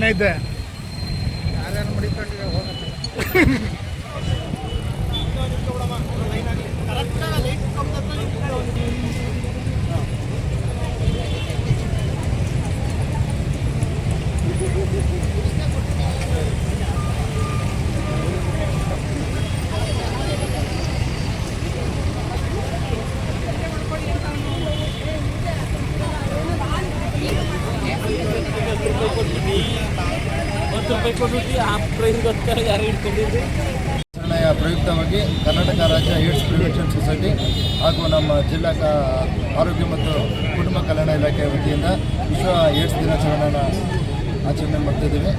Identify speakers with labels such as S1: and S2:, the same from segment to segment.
S1: ಏನೈತೆ
S2: ಯಾರ್ಯಾರು ಮಡಿಕೊಂಡಿರೋ ಹೋಗತ್ತೆ
S3: ಹತ್ತು ಆ ಯಾರು
S4: ಇಟ್ಕೊಂಡಿದ್ವಿ ಪ್ರಯುಕ್ತವಾಗಿ ಕರ್ನಾಟಕ ರಾಜ್ಯ ಏಡ್ಸ್ ಪ್ರಿವೆನ್ಷನ್ ಸೊಸೈಟಿ ಹಾಗೂ ನಮ್ಮ ಜಿಲ್ಲಾ ಆರೋಗ್ಯ ಮತ್ತು ಕುಟುಂಬ ಕಲ್ಯಾಣ ಇಲಾಖೆ ವತಿಯಿಂದ ವಿಶ್ವ ಏಡ್ಸ್ ದಿನಾಚರಣೆಯನ್ನು ಆಚರಣೆ ಮಾಡ್ತಿದ್ದೀವಿ.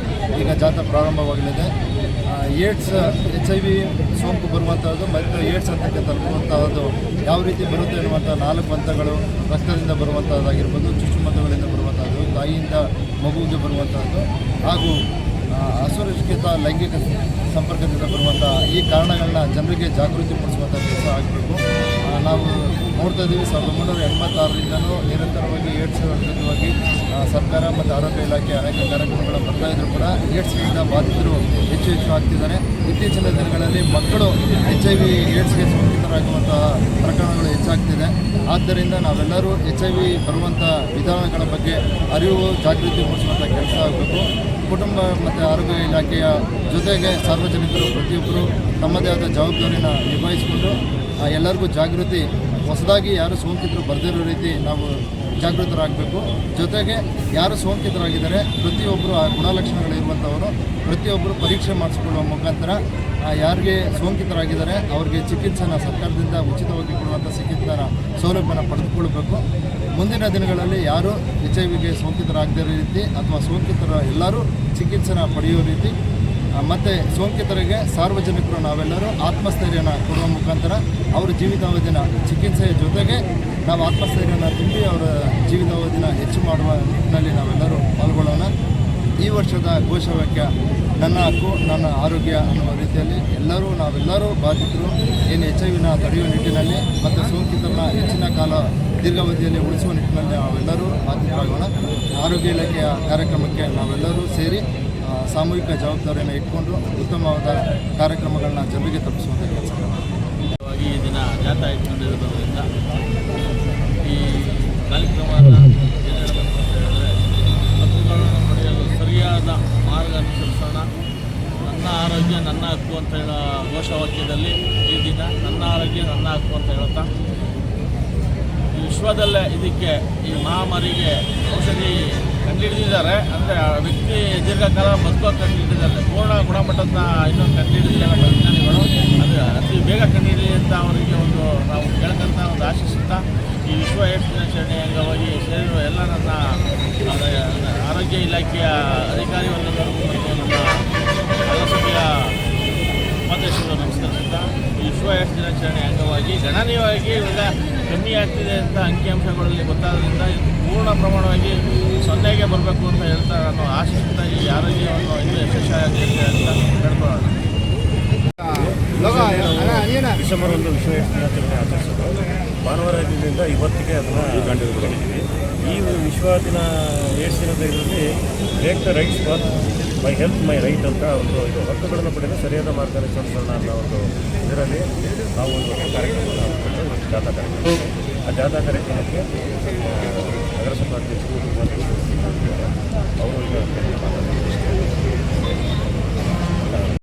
S4: ಈಗ ಜಾಥಾ ಪ್ರಾರಂಭವಾಗಲಿದೆ. ಏಡ್ಸ್ ಎಚ್ ಐ ವಿ ಸೋಂಕು ಬರುವಂಥದ್ದು ಮತ್ತು ಏಡ್ಸ್ ಹಂತಕ್ಕೆ ತಲುಪುವಂತಹದ್ದು ಯಾವ ರೀತಿ ಬರುತ್ತೆ ಎನ್ನುವಂಥ ನಾಲ್ಕು ಹಂತಗಳು ರಕ್ತದಿಂದ ಬರುವಂಥದ್ದಾಗಿರ್ಬೋದು ಚುಚ್ಚುಮದ್ದುಗಳಿಂದ ಬರುವಂಥದ್ದು ತಾಯಿಯಿಂದ ಮಗುವಿಗೆ ಬರುವಂಥದ್ದು ಹಾಗೂ ಅಸುರಕ್ಷಿತ ಲೈಂಗಿಕ ಸಂಪರ್ಕದಿಂದ ಬರುವಂಥ ಈ ಕಾರಣಗಳನ್ನ ಜನರಿಗೆ ಜಾಗೃತಿ ಮೂಡಿಸುವಂಥ ಕೆಲಸ ಆಗಬೇಕು. ನಾವು ನೋಡ್ತಾ ಇದ್ದೀವಿ ಸಾವಿರದ ಒಂಬೈನೂರ ಎಂಬತ್ತಾರರಿಂದನೂ ನಿರಂತರವಾಗಿ ಏಡ್ಸ್ ಸರ್ಕಾರ ಮತ್ತು ಆರೋಗ್ಯ ಇಲಾಖೆ ಅನೇಕ ಕಾರ್ಯಕ್ರಮಗಳು ಬರ್ತಾ ಇದ್ರು ಕೂಡ ಏಡ್ಸ್ನಿಂದ ಬಾಧಿತರು ಹೆಚ್ಚು ಹೆಚ್ಚು ಆಗ್ತಿದ್ದಾರೆ. ಇತ್ತೀಚಿನ ದಿನಗಳಲ್ಲಿ ಮಕ್ಕಳು ಎಚ್ ಐ ವಿ ಏಡ್ಸ್ಗೆ ಸೋಂಕಿತರಾಗುವಂತಹ ಪ್ರಕರಣಗಳು ಹೆಚ್ಚಾಗ್ತಿದೆ. ಆದ್ದರಿಂದ ನಾವೆಲ್ಲರೂ ಎಚ್ ಐ ವಿ ಬರುವಂಥ ವಿಧಾನಗಳ ಬಗ್ಗೆ ಅರಿವು ಜಾಗೃತಿ ಮೂಡಿಸುವಂಥ ಕೆಲಸ ಆಗಬೇಕು. ಕುಟುಂಬ ಮತ್ತು ಆರೋಗ್ಯ ಇಲಾಖೆಯ ಜೊತೆಗೆ ಸಾರ್ವಜನಿಕರು ಪ್ರತಿಯೊಬ್ಬರು ತಮ್ಮದೇ ಆದ ಜವಾಬ್ದಾರಿನ ನಿಭಾಯಿಸಿಕೊಂಡು ಎಲ್ಲರಿಗೂ ಜಾಗೃತಿ ಹೊಸದಾಗಿ ಯಾರು ಸೋಂಕಿತರು ಬರೆದಿರೋ ರೀತಿ ನಾವು ಜಾಗೃತರಾಗಬೇಕು. ಜೊತೆಗೆ ಯಾರು ಸೋಂಕಿತರಾಗಿದ್ದಾರೆ, ಪ್ರತಿಯೊಬ್ಬರು ಆ ಗುಣಲಕ್ಷಣಗಳಿರುವಂಥವರು ಪ್ರತಿಯೊಬ್ಬರು ಪರೀಕ್ಷೆ ಮಾಡಿಸ್ಕೊಳ್ಳುವ ಮುಖಾಂತರ ಯಾರಿಗೆ ಸೋಂಕಿತರಾಗಿದ್ದಾರೆ, ಅವರಿಗೆ ಚಿಕಿತ್ಸೆನ ಸರ್ಕಾರದಿಂದ ಉಚಿತವಾಗಿ ಕೊಡುವಂಥ ಚಿಕಿತ್ಸೆನ ಸೌಲಭ್ಯನ ಪಡೆದುಕೊಳ್ಬೇಕು. ಮುಂದಿನ ದಿನಗಳಲ್ಲಿ ಯಾರು ಎಚ್ ಐ ವಿಗೆ ಸೋಂಕಿತರಾಗದೇ ರೀತಿ ಅಥವಾ ಸೋಂಕಿತರ ಎಲ್ಲರೂ ಚಿಕಿತ್ಸೆನ ಪಡೆಯೋ ರೀತಿ ಮತ್ತು ಸೋಂಕಿತರಿಗೆ ಸಾರ್ವಜನಿಕರು ನಾವೆಲ್ಲರೂ ಆತ್ಮಸ್ಥೈರ್ಯನ ಕೊಡುವ ಮುಖಾಂತರ ಅವರ ಜೀವಿತಾವಧಿನ ಚಿಕಿತ್ಸೆಯ ಜೊತೆಗೆ ನಾವು ಆತ್ಮಸ್ಥೈರ್ಯನ ತುಂಬಿ ಅವರ ಜೀವಿತಾವಧಿನ ಹೆಚ್ಚು ಮಾಡುವ ನಿಟ್ಟಿನಲ್ಲಿ ನಾವೆಲ್ಲರೂ ಪಾಲ್ಗೊಳ್ಳೋಣ. ಈ ವರ್ಷದ ಘೋಷವಾಕ್ಯ, ನನ್ನ ಹಕ್ಕು, ನನ್ನ ಆರೋಗ್ಯ ಅನ್ನುವ ರೀತಿಯಲ್ಲಿ ಎಲ್ಲರೂ ನಾವೆಲ್ಲರೂ ಬಾಧಿತರು. ಏನು ಎಚ್ ಐ ವಿನ ತಡೆಯುವ ನಿಟ್ಟಿನಲ್ಲಿ ಮತ್ತು ಸೋಂಕಿತರನ್ನ ಹೆಚ್ಚಿನ ಕಾಲ ದೀರ್ಘಾವಧಿಯಲ್ಲಿ ಉಳಿಸುವ ನಿಟ್ಟಿನಲ್ಲಿ ನಾವೆಲ್ಲರೂ ಬಾಧಿತರಾಗೋಣ. ಆರೋಗ್ಯ ಇಲಾಖೆಯ ಕಾರ್ಯಕ್ರಮಕ್ಕೆ ನಾವೆಲ್ಲರೂ ಸೇರಿ ಸಾಮೂಹಿಕ ಜವಾಬ್ದಾರಿಯನ್ನು ಇಟ್ಕೊಂಡು ಉತ್ತಮವಾದ ಕಾರ್ಯಕ್ರಮಗಳನ್ನ ಜನರಿಗೆ ತಲುಪಿಸುವಂಥ ಕೆಲಸ.
S3: ಮುಖ್ಯವಾಗಿ ಈ ದಿನ ಜಾಥಾ ಇಟ್ಕೊಂಡಿರೋದ್ರಿಂದ ಈ ಹೇಳಿದ್ರೆ ಹಕ್ಕುಗಳನ್ನು ಪಡೆಯಲು ಸರಿಯಾದ ಮಾರ್ಗ ಅನುಸರಿಸೋಣ. ನನ್ನ ಆರೋಗ್ಯ ನನ್ನ ಹಕ್ಕು ಅಂತ ಹೇಳೋ ಘೋಷವಾಕ್ಯದಲ್ಲಿ ಈ ದಿನ ನನ್ನ ಆರೋಗ್ಯ ನನ್ನ ಹಕ್ಕು ಅಂತ ಹೇಳ್ತಾ ಈ ವಿಶ್ವದಲ್ಲೇ ಇದಕ್ಕೆ ಈ ಮಹಾಮಾರಿಗೆ ಔಷಧಿ ಕಂಡುಹಿಡಿದಿದ್ದಾರೆ ಅಂದರೆ ಆ ವ್ಯಕ್ತಿ ದೀರ್ಘಕಾಲ ಬದುಕೋಕೆ ಕಂಡುಹಿಡಿದಿದ್ದಾರೆ ಪೂರ್ಣ ಗುಣಮಟ್ಟದ ಇನ್ನೂ ಕಂಡುಹಿಡಿದಿಲ್ಲ ವಿಜ್ಞಾನಿಗಳು ಅದು ಅತಿ ಬೇಗ ಕಂಡುಹಿಡಿಯಲಿ ಅಂತ ಅವರಿಗೆ ಒಂದು ನಾವು ಕೇಳ್ಕಂತ ಒಂದು ಆಶಿಸುತ್ತಾ ಈ ವಿಶ್ವ ಏಡ್ಸ್ ದಿನಾಚರಣೆ ಅಂಗವಾಗಿ ಸೇರಿರುವ ಎಲ್ಲ ನನ್ನ ಆರೋಗ್ಯ ಇಲಾಖೆಯ ಅಧಿಕಾರಿ ವರ್ಗದವರೆಗೂ ಮತ್ತು ನಮ್ಮ ನಗರಸಭೆಯ ಉಪಾಧ್ಯಕ್ಷರು ನಮಸ್ಕರಿಸುತ್ತಾ ಈ ವಿಶ್ವ ಏಡ್ಸ್ ದಿನಾಚರಣೆ ಅಂಗವಾಗಿ ಗಣನೀಯವಾಗಿ ಇವಾಗ ಕಮ್ಮಿ ಆಗ್ತಿದೆ ಅಂತ ಅಂಕಿಅಂಶಗಳಲ್ಲಿ ಗೊತ್ತಾದ್ರಿಂದ ಪೂರ್ಣ ಪ್ರಮಾಣವಾಗಿ ಸೊನ್ನೆಗೆ ಬರಬೇಕು ಅಂತ ಹೇಳ್ತಾ ನಾನು ಆಶಿಸುತ್ತಾ ಈ ಆರೋಗ್ಯ ಇನ್ನೂ ಯಶಸ್ವಿಯಾಗಿ ಅಂತ ಹೇಳ್ಕೊಳ್ಳೋಣ.
S5: ಡಿಸೆಂಬರ್ ಒಂದು ವಿಶ್ವ ದಿನಾಚರಣೆ ಆಚರಿಸೋದು. ಭಾನುವಾರ ದಿನದಿಂದ ಇವತ್ತಿಗೆ ಅದನ್ನು ಕಂಡುಹಿಡಿದಿದ್ದೀವಿ. ಈ ವಿಶ್ವ ದಿನ ಏಡ್ಸ್ ದಿನದ ಇದರಲ್ಲಿ take the rights for my health my right ಅಂತ ಒಂದು ಇದು ಹಕ್ಕುಗಳನ್ನು ಪಡೆದು ಸರಿಯಾದ ಮಾರ್ಗದರ್ಶನ ಅನ್ನೋ ಒಂದು ಇದರಲ್ಲಿ ನಾವು ಒಂದು ಕಾರ್ಯಕ್ರಮವನ್ನು ज़्यादा करेक्ट होना चाहिए अगर सब बात देखो तो बहुत और